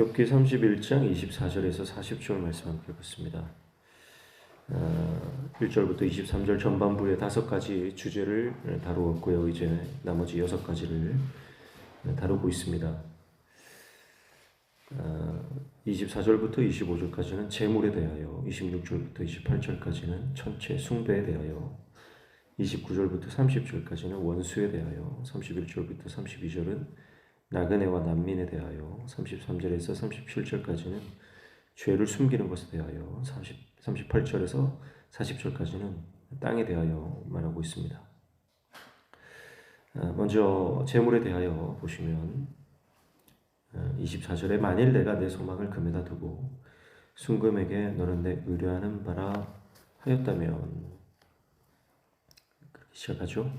욥기 31장 24절에서 40절 말씀 함께 보겠습니다. 어, 1절부터 23절 전반부에 다섯 가지 주제를 다루었고요. 이제 나머지 여섯 가지를 다루고 있습니다. 어, 24절부터 25절까지는 재물에 대하여, 26절부터 28절까지는 천체 숭배에 대하여, 29절부터 30절까지는 원수에 대하여, 31절부터 32절은 나그네와 난민에 대하여, 33절에서 37절까지는 죄를 숨기는 것에 대하여, 30, 38절에서 40절까지는 땅에 대하여 말하고 있습니다. 아, 먼저 재물에 대하여 보시면 24절에 만일 내가 내 소망을 금에다 두고 순금에게 너는 내 의뢰하는 바라 하였다면 시작하죠.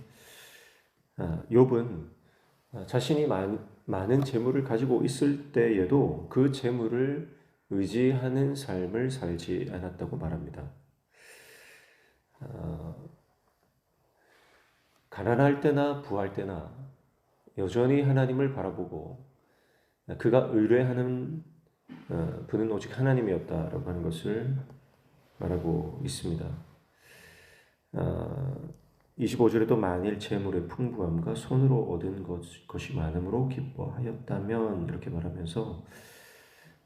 아, 욥은 자신이 많, 많은 재물을 가지고 있을 때에도 그 재물을 의지하는 삶을 살지 않았다고 말합니다. 아, 가난할 때나 부할 때나 여전히 하나님을 바라보고 그가 의뢰하는 어, 분은 오직 하나님이었다라고 하는 것을 말하고 있습니다. 25절에도 만일 재물의 풍부함과 손으로 얻은 것이 많음으로 기뻐하였다면 이렇게 말하면서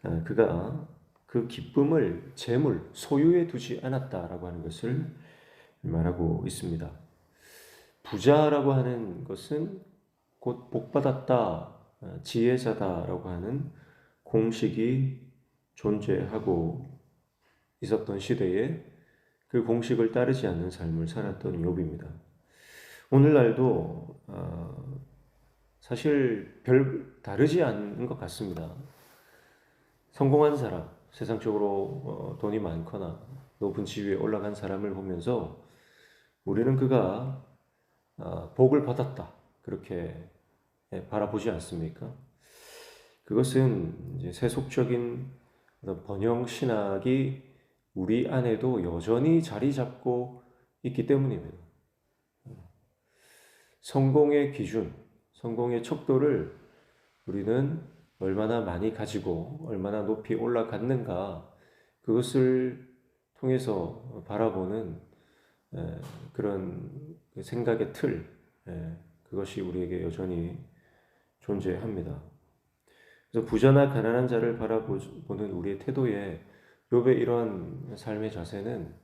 어, 그가 그 기쁨을 재물, 소유에 두지 않았다라고 하는 것을 말하고 있습니다. 부자라고 하는 것은 곧 복받았다, 어, 지혜자다라고 하는 공식이 존재하고 있었던 시대에 그 공식을 따르지 않는 삶을 살았던 욥입니다. 오늘날도 어, 사실 별 다르지 않은 것 같습니다. 성공한 사람, 세상적으로 어, 돈이 많거나 높은 지위에 올라간 사람을 보면서 우리는 그가 복을 받았다 그렇게 예, 바라보지 않습니까? 그것은 세속적인 번영 신학이 우리 안에도 여전히 자리 잡고 있기 때문입니다. 성공의 기준, 성공의 척도를 우리는 얼마나 많이 가지고 얼마나 높이 올라갔는가 그것을 통해서 바라보는 그런 생각의 틀, 그것이 우리에게 여전히 존재합니다. 그래서 부자나 가난한 자를 바라보는 우리의 태도에 욥의 이런 삶의 자세는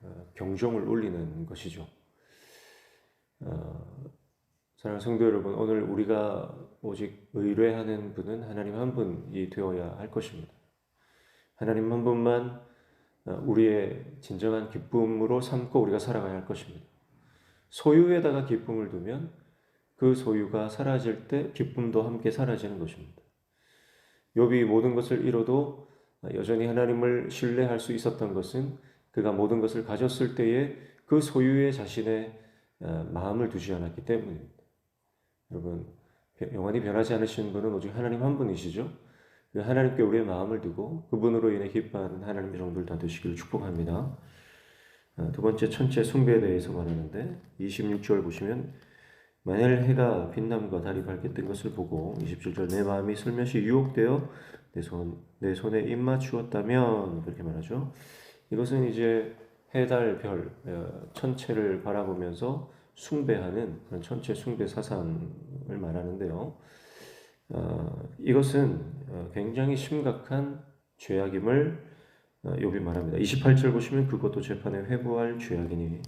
어, 경종을 울리는 것이죠. 어, 사랑하는 성도 여러분, 오늘 우리가 오직 의뢰하는 분은 하나님 한 분이 되어야 할 것입니다. 하나님 한 분만 어, 우리의 진정한 기쁨으로 삼고 우리가 살아가야 할 것입니다. 소유에다가 기쁨을 두면 그 소유가 사라질 때 기쁨도 함께 사라지는 것입니다. 욥이 모든 것을 잃어도 여전히 하나님을 신뢰할 수 있었던 것은 그가 모든 것을 가졌을 때에 그 소유에 자신의 어, 마음을 두지 않았기 때문입니다. 여러분 영원히 변하지 않으신 분은 오직 하나님 한 분이시죠. 그 하나님께 우리의 마음을 두고 그분으로 인해 기뻐하는 하나님의 종들 다 되시기를 축복합니다. 어, 두 번째 천체 숭배에 대해서 말하는데 26절 보시면 만일 해가 빛남과 달이 밝게 뜬 것을 보고 27절 내 마음이 슬며시 유혹되어 내 손, 내 손에 입 맞추었다면 그렇게 말하죠. 이것은 이제 해, 달, 별, 어, 천체를 바라보면서 숭배하는 그런 천체 숭배 사상을 말하는데요. 어, 이것은 어, 굉장히 심각한 죄악임을 어, 욥이 말합니다. 28절 보시면 그것도 재판에 회부할 죄악이니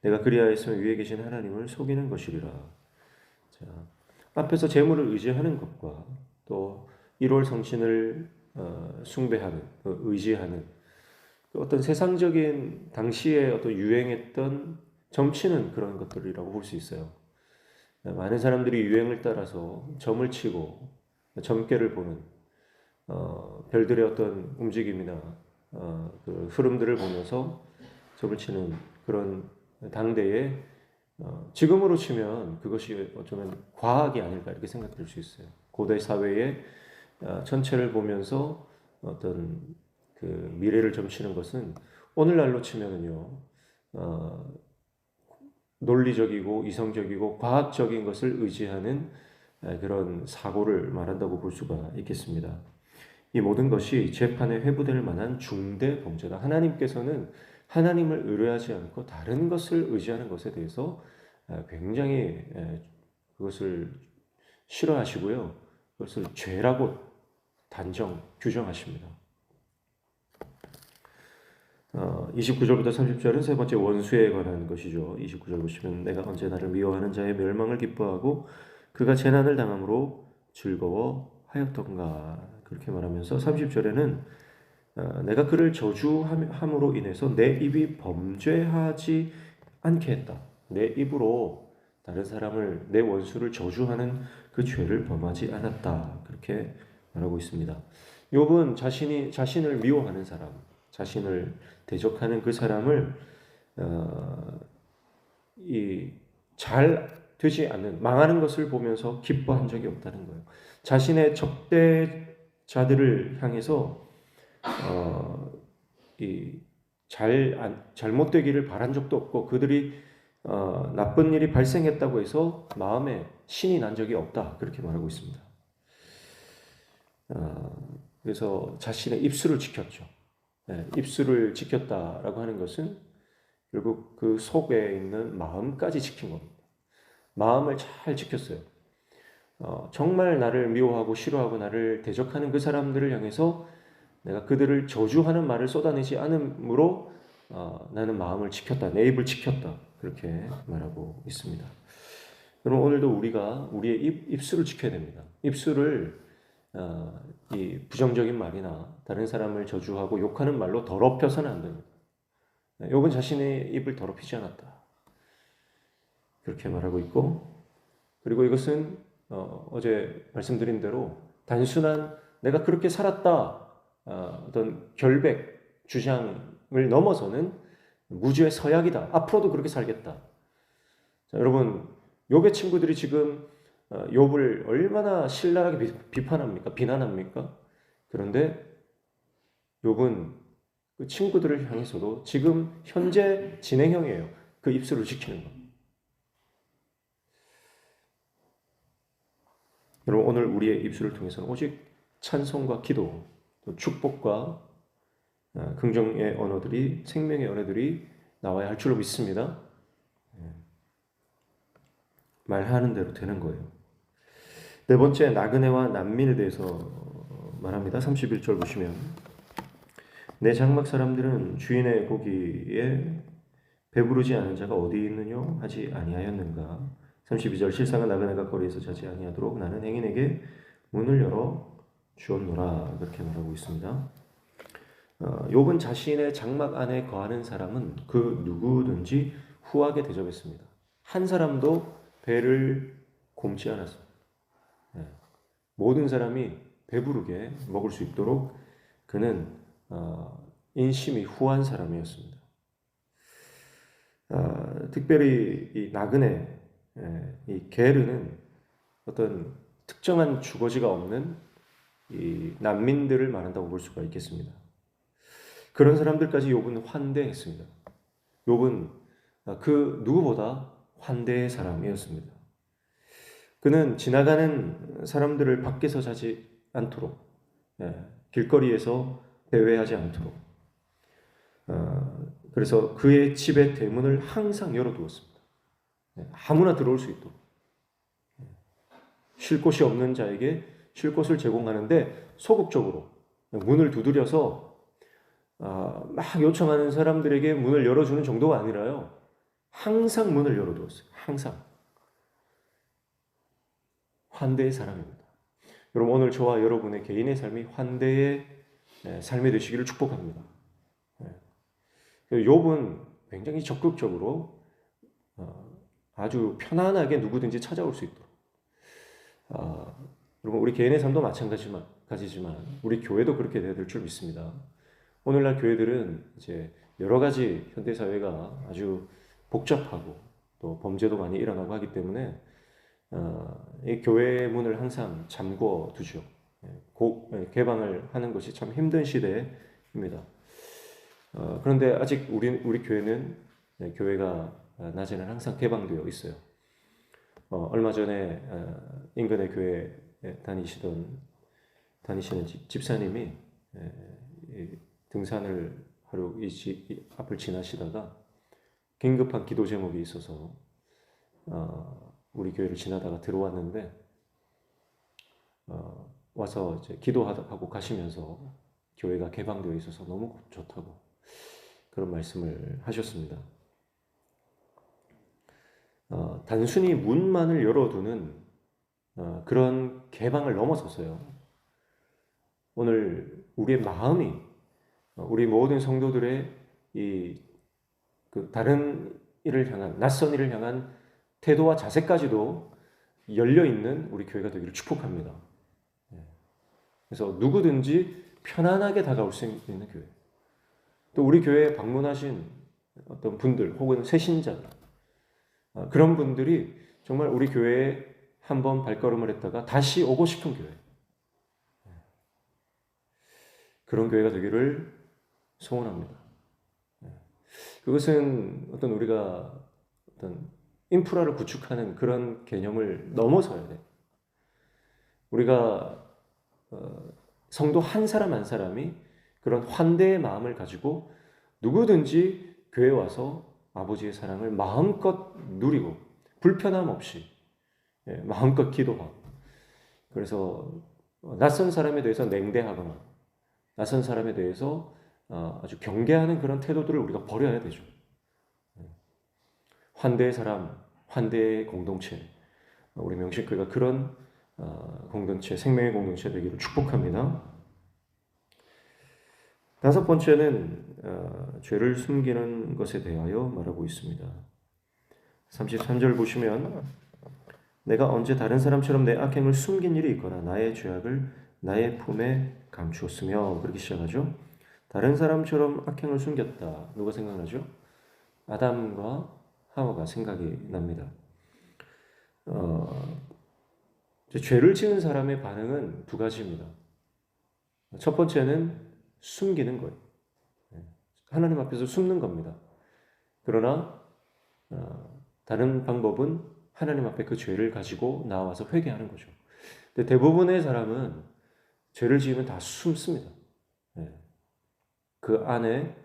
내가 그리하였으면 위에 계신 하나님을 속이는 것이리라. 자, 앞에서 재물을 의지하는 것과 또 1월 성신을 어, 숭배하는, 어, 의지하는 그 어떤 세상적인 당시에 어떤 유행했던 점치는 그런 것들이라고 볼 수 있어요. 많은 사람들이 유행을 따라서 점을 치고 점괘를 보는 어, 별들의 어떤 움직임이나 어, 그 흐름들을 보면서 점을 치는 그런 당대에 어, 지금으로 치면 그것이 어쩌면 과학이 아닐까 이렇게 생각될 수 있어요. 고대 사회의 어, 전체를 보면서 어떤 그 미래를 점치는 것은 오늘날로 치면은요, 어, 논리적이고 이성적이고 과학적인 것을 의지하는 그런 사고를 말한다고 볼 수가 있겠습니다. 이 모든 것이 재판에 회부될 만한 중대 범죄다. 하나님께서는 하나님을 의뢰하지 않고 다른 것을 의지하는 것에 대해서 아, 굉장히 에, 그것을 싫어하시고요. 그것을 죄라고 단정 규정하십니다. 어, 29절부터 30절은 세 번째 원수에 관한 것이죠. 29절 보시면 내가 언제 나를 미워하는 자의 멸망을 기뻐하고 그가 재난을 당함으로 즐거워하였던가 그렇게 말하면서 30절에는 어, 내가 그를 저주함으로 인해서 내 입이 범죄하지 않게 했다. 내 입으로 다른 사람을 내 원수를 저주하는 그 죄를 범하지 않았다. 그렇게 말하고 있습니다. 욥은 자신이 자신을 미워하는 사람, 자신을 대적하는 그 사람을 어, 이잘 되지 않는 망하는 것을 보면서 기뻐한 적이 없다는 거예요. 자신의 적대자들을 향해서 어, 이 잘 잘못되기를 바란 적도 없고 그들이 어, 나쁜 일이 발생했다고 해서 마음에 신이 난 적이 없다 그렇게 말하고 있습니다. 어, 그래서 자신의 입술을 지켰죠. 네, 입술을 지켰다라고 하는 것은 결국 그 속에 있는 마음까지 지킨 겁니다. 마음을 잘 지켰어요. 어, 정말 나를 미워하고 싫어하고 나를 대적하는 그 사람들을 향해서 내가 그들을 저주하는 말을 쏟아내지 않으므로 어, 나는 마음을 지켰다. 내 입을 지켰다. 그렇게 말하고 있습니다. 그럼 오늘도 우리가 우리의 입, 입술을 지켜야 됩니다. 입술을 어, 이 부정적인 말이나 다른 사람을 저주하고 욕하는 말로 더럽혀서는 안 됩니다. 욕은 자신의 입을 더럽히지 않았다. 그렇게 말하고 있고 그리고 이것은 어, 어제 말씀드린 대로 단순한 내가 그렇게 살았다 어, 어떤 결백 주장 을 넘어서는 무주의 서약이다. 앞으로도 그렇게 살겠다. 자, 여러분 욥의 친구들이 지금 어, 욥을 얼마나 신랄하게 비판합니까? 비난합니까? 그런데 욥은 그 친구들을 향해서도 지금 현재 진행형이에요. 그 입술을 지키는 것. 여러분 오늘 우리의 입술을 통해서는 오직 찬송과 기도, 또 축복과 아, 긍정의 언어들이 생명의 언어들이 나와야 할 줄로 믿습니다. 예. 말하는 대로 되는 거예요. 네 번째 나그네와 난민에 대해서 말합니다. 31절 보시면 내 장막 사람들은 주인의 고기에 배부르지 않은 자가 어디 있느냐 하지 아니하였는가 32절 실상은 나그네가 거리에서 자지 아니하도록 나는 행인에게 문을 열어 주었노라 그렇게 말하고 있습니다. 어, 욥은 자신의 장막 안에 거하는 사람은 그 누구든지 후하게 대접했습니다. 한 사람도 배를 곰지 않았습니다. 네. 모든 사람이 배부르게 먹을 수 있도록 그는 어, 인심이 후한 사람이었습니다. 어, 특별히 이 나그네 예, 이 게르는 어떤 특정한 주거지가 없는 이 난민들을 말한다고 볼 수가 있겠습니다. 그런 사람들까지 욥은 환대했습니다. 욥은 그 누구보다 환대의 사람이었습니다. 그는 지나가는 사람들을 밖에서 자지 않도록 예, 길거리에서 배회하지 않도록 어, 그래서 그의 집의 대문을 항상 열어두었습니다. 네, 아무나 들어올 수 있도록 쉴 곳이 없는 자에게 쉴 곳을 제공하는데 소극적으로 문을 두드려서 아, 막 요청하는 사람들에게 문을 열어주는 정도가 아니라요. 항상 문을 열어두었어요. 항상. 환대의 사람입니다. 여러분 오늘 저와 여러분의 개인의 삶이 환대의 네, 삶이 되시기를 축복합니다. 욥은 네. 굉장히 적극적으로 어, 아주 편안하게 누구든지 찾아올 수 있도록. 아, 여러분 우리 개인의 삶도 마찬가지지만 우리 교회도 그렇게 돼야 될 줄 믿습니다. 오늘날 교회들은 이제 여러 가지 현대 사회가 아주 복잡하고 또 범죄도 많이 일어나고 하기 때문에 어, 이 교회 문을 항상 잠궈 두죠. 예, 고, 예, 개방을 하는 것이 참 힘든 시대입니다. 어, 그런데 아직 우리 우리 교회는 네, 교회가 어, 낮에는 항상 개방되어 있어요. 어, 얼마 전에 어, 인근의 교회에 다니시던 다니시는 집, 집사님이 에, 이 등산을 하러 이 앞을 지나시다가 긴급한 기도 제목이 있어서 어, 우리 교회를 지나다가 들어왔는데 어, 와서 이제 기도하고 가시면서 교회가 개방되어 있어서 너무 좋다고 그런 말씀을 하셨습니다. 어, 단순히 문만을 열어두는 어, 그런 개방을 넘어서서요. 오늘 우리의 마음이 어, 우리 모든 성도들의 이 그 다른 일을 향한 낯선 일을 향한 태도와 자세까지도 열려 있는 우리 교회가 되기를 축복합니다. 예. 그래서 누구든지 편안하게 다가올 수 있는 교회. 또 우리 교회에 방문하신 어떤 분들 혹은 새신자 어, 그런 분들이 정말 우리 교회에 한 번 발걸음을 했다가 다시 오고 싶은 교회. 그런 교회가 되기를 소원합니다. 그것은 어떤 우리가 어떤 인프라를 구축하는 그런 개념을 넘어서야 돼. 우리가 어, 성도 한 사람 한 사람이 그런 환대의 마음을 가지고 누구든지 교회 와서 아버지의 사랑을 마음껏 누리고 불편함 없이 예, 마음껏 기도하고 그래서 낯선 사람에 대해서 냉대하거나 낯선 사람에 대해서 어, 아주 경계하는 그런 태도들을 우리가 버려야 되죠. 예. 환대의 사람, 환대의 공동체, 우리 명식교회가 그런 어, 공동체, 생명의 공동체 되기를 축복합니다. 다섯 번째는 어, 죄를 숨기는 것에 대하여 말하고 있습니다. 33절 보시면 내가 언제 다른 사람처럼 내 악행을 숨긴 일이 있거나 나의 죄악을 나의 품에 감추었으며 그렇게 시작하죠. 다른 사람처럼 악행을 숨겼다. 누가 생각나죠? 아담과 하와가 생각이 납니다. 어, 죄를 지은 사람의 반응은 두 가지입니다. 첫 번째는 숨기는 거예요. 네. 하나님 앞에서 숨는 겁니다. 그러나 어, 다른 방법은 하나님 앞에 그 죄를 가지고 나와서 회개하는 거죠. 근데 대부분의 사람은 죄를 지으면 다 숨습니다. 네. 그 안에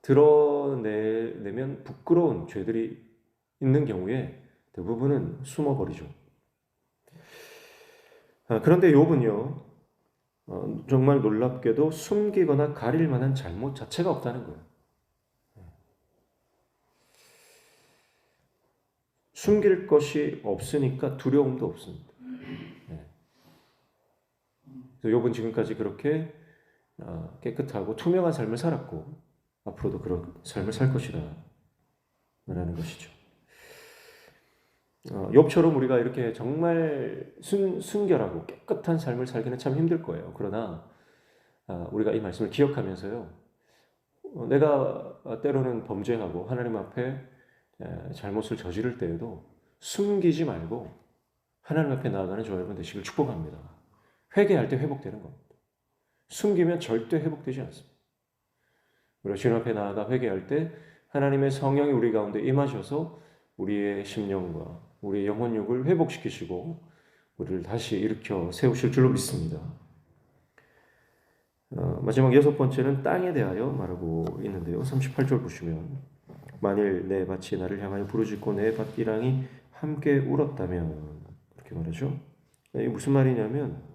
드러내면 부끄러운 죄들이 있는 경우에 대부분은 숨어버리죠. 아, 그런데 욥은요, 어, 정말 놀랍게도 숨기거나 가릴 만한 잘못 자체가 없다는 거예요. 숨길 것이 없으니까 두려움도 없습니다. 네. 욥은 지금까지 그렇게 어, 깨끗하고 투명한 삶을 살았고 앞으로도 그런 삶을 살 것이다. 라는 것이죠. 어, 욥처럼 우리가 이렇게 정말 순, 순결하고 깨끗한 삶을 살기는 참 힘들 거예요. 그러나 어, 우리가 이 말씀을 기억하면서요. 어, 내가 때로는 범죄하고 하나님 앞에 에, 잘못을 저지를 때에도 숨기지 말고 하나님 앞에 나아가는 저 여러분 되시길 축복합니다. 회개할 때 회복되는 겁니다. 숨기면 절대 회복되지 않습니다. 우리가 주님 앞에 나아가 회개할 때 하나님의 성령이 우리 가운데 임하셔서 우리의 심령과 우리의 영혼육을 회복시키시고 우리를 다시 일으켜 세우실 줄로 믿습니다. 어, 마지막 여섯 번째는 땅에 대하여 말하고 있는데요. 38절 보시면 만일 내 밭이 나를 향하여 부르짖고 내 밭기랑이 함께 울었다면 그렇게 말하죠. 이게 무슨 말이냐면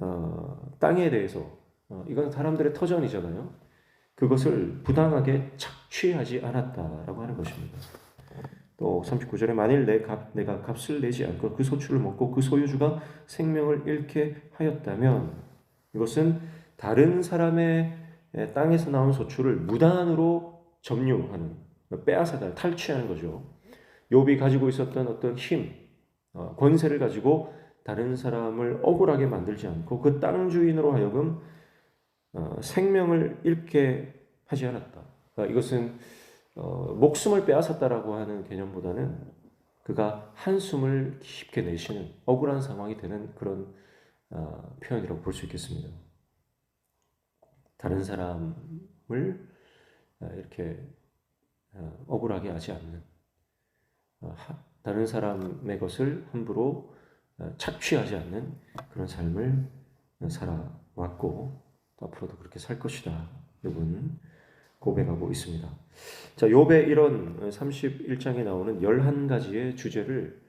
어, 땅에 대해서 어, 이건 사람들의 터전이잖아요. 그것을 부당하게 착취하지 않았다라고 하는 것입니다. 또 39절에 만일 내 값, 내가 값을 내지 않고 그 소출을 먹고 그 소유주가 생명을 잃게 하였다면 이것은 다른 사람의 땅에서 나온 소출을 무단으로 점유하는 빼앗아다 탈취하는 거죠. 욥이 가지고 있었던 어떤 힘, 어, 권세를 가지고 다른 사람을 억울하게 만들지 않고 그 땅 주인으로 하여금 어, 생명을 잃게 하지 않았다. 그러니까 이것은 어, 목숨을 빼앗았다라고 하는 개념보다는 그가 한숨을 깊게 내쉬는 억울한 상황이 되는 그런 어, 표현이라고 볼 수 있겠습니다. 다른 사람을 어, 이렇게 어, 억울하게 하지 않는 어, 다른 사람의 것을 함부로 어, 착취하지 않는 그런 삶을 살아왔고 또 앞으로도 그렇게 살 것이다. 여러분 고백하고 있습니다. 자, 욥의 이런 31장에 나오는 11가지의 주제를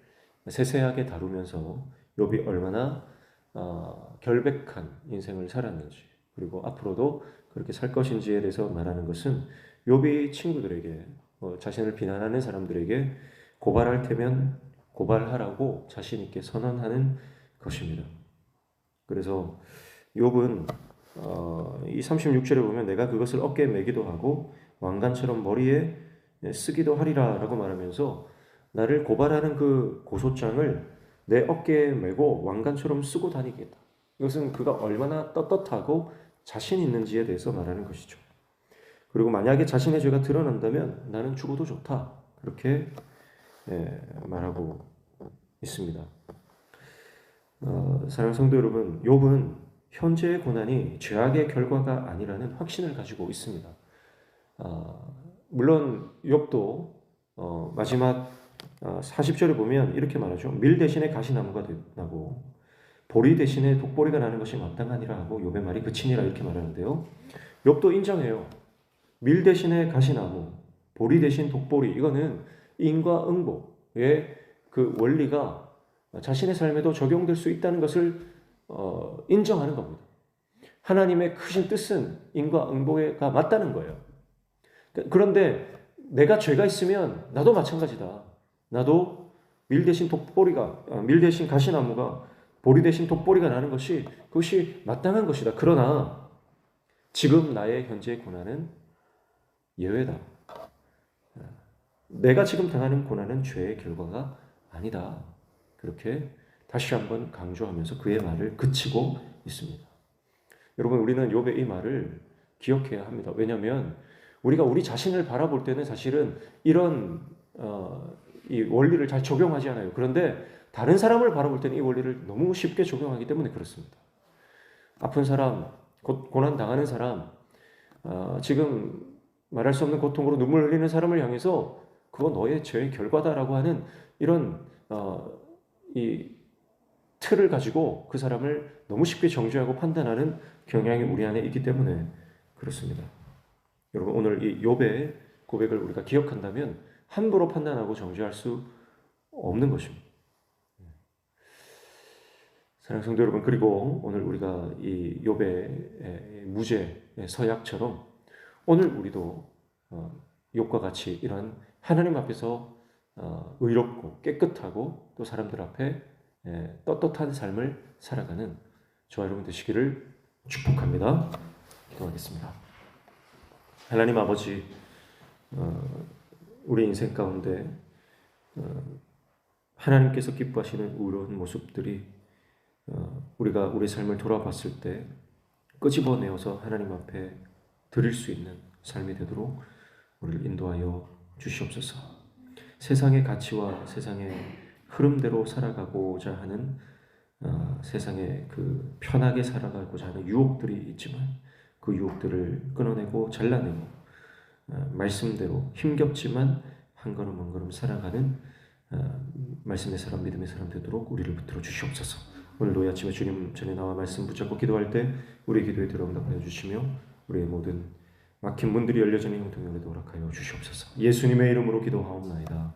세세하게 다루면서 욥이 얼마나 어, 결백한 인생을 살았는지 그리고 앞으로도 그렇게 살 것인지에 대해서 말하는 것은 욥이 친구들에게 어, 자신을 비난하는 사람들에게 고발할 테면 고발하라고 자신 있게 선언하는 것입니다. 그래서 욥은 어, 이 36절에 보면 내가 그것을 어깨에 매기도 하고 왕관처럼 머리에 쓰기도 하리라라고 말하면서 나를 고발하는 그 고소장을 내 어깨에 메고 왕관처럼 쓰고 다니겠다. 이것은 그가 얼마나 떳떳하고 자신 있는지에 대해서 말하는 것이죠. 그리고 만약에 자신의 죄가 드러난다면 나는 죽어도 좋다. 그렇게 예, 말하고 있습니다. 어, 사랑 성도 여러분, 욥은 현재의 고난이 죄악의 결과가 아니라는 확신을 가지고 있습니다. 어, 물론 욥도 어, 마지막 어, 40절에 보면 이렇게 말하죠. 밀 대신에 가시나무가 나고 보리 대신에 독보리가 나는 것이 마땅하니라 하고 욥의 말이 그치니라 이렇게 말하는데요. 욥도 인정해요. 밀 대신에 가시나무, 보리 대신 독보리 이거는 인과 응보의 그 원리가 자신의 삶에도 적용될 수 있다는 것을 어, 인정하는 겁니다. 하나님의 크신 뜻은 인과 응보가 맞다는 거예요. 그런데 내가 죄가 있으면 나도 마찬가지다. 나도 밀 대신 독보리가 아, 밀 대신 가시나무가 보리 대신 독보리가 나는 것이 그것이 마땅한 것이다. 그러나 지금 나의 현재 고난은 예외다. 내가 지금 당하는 고난은 죄의 결과가 아니다. 그렇게 다시 한번 강조하면서 그의 말을 그치고 있습니다. 여러분 우리는 욥의 이 말을 기억해야 합니다. 왜냐하면 우리가 우리 자신을 바라볼 때는 사실은 이런 어, 이 원리를 잘 적용하지 않아요. 그런데 다른 사람을 바라볼 때는 이 원리를 너무 쉽게 적용하기 때문에 그렇습니다. 아픈 사람, 고난 당하는 사람, 어, 지금 말할 수 없는 고통으로 눈물 흘리는 사람을 향해서 그거 너의 죄의 결과다라고 하는 이런 어, 이 틀을 가지고 그 사람을 너무 쉽게 정죄하고 판단하는 경향이 우리 안에 있기 때문에 그렇습니다. 여러분 오늘 이 욥의 고백을 우리가 기억한다면 함부로 판단하고 정죄할 수 없는 것입니다. 사랑 성도 여러분 그리고 오늘 우리가 이 욥의 무죄 서약처럼 오늘 우리도 어, 욥과 같이 이런 하나님 앞에서 어, 의롭고 깨끗하고 또 사람들 앞에 떳떳한 삶을 살아가는 저와 여러분 되시기를 축복합니다. 기도하겠습니다. 하나님 아버지, 어, 우리 인생 가운데 하나님께서 기뻐하시는 의로운 모습들이 우리가 우리 삶을 돌아봤을 때 끄집어내어서 하나님 앞에 드릴 수 있는 삶이 되도록 우리를 인도하여 주시옵소서. 세상의 가치와 세상의 흐름대로 살아가고자 하는 어, 세상에 그 편하게 살아가고자 하는 유혹들이 있지만 그 유혹들을 끊어내고 잘라내고 어, 말씀대로 힘겹지만 한 걸음 한 걸음 살아가는 어, 말씀의 사람 믿음의 사람 되도록 우리를 붙들어 주시옵소서. 오늘도 이 아침에 주님 전에 나와 말씀 붙잡고 기도할 때 우리 기도에 들어 응답하여 주시며 우리의 모든 막힌 문들이 열려지는 형통을 허락하여 주시옵소서. 예수님의 이름으로 기도하옵나이다.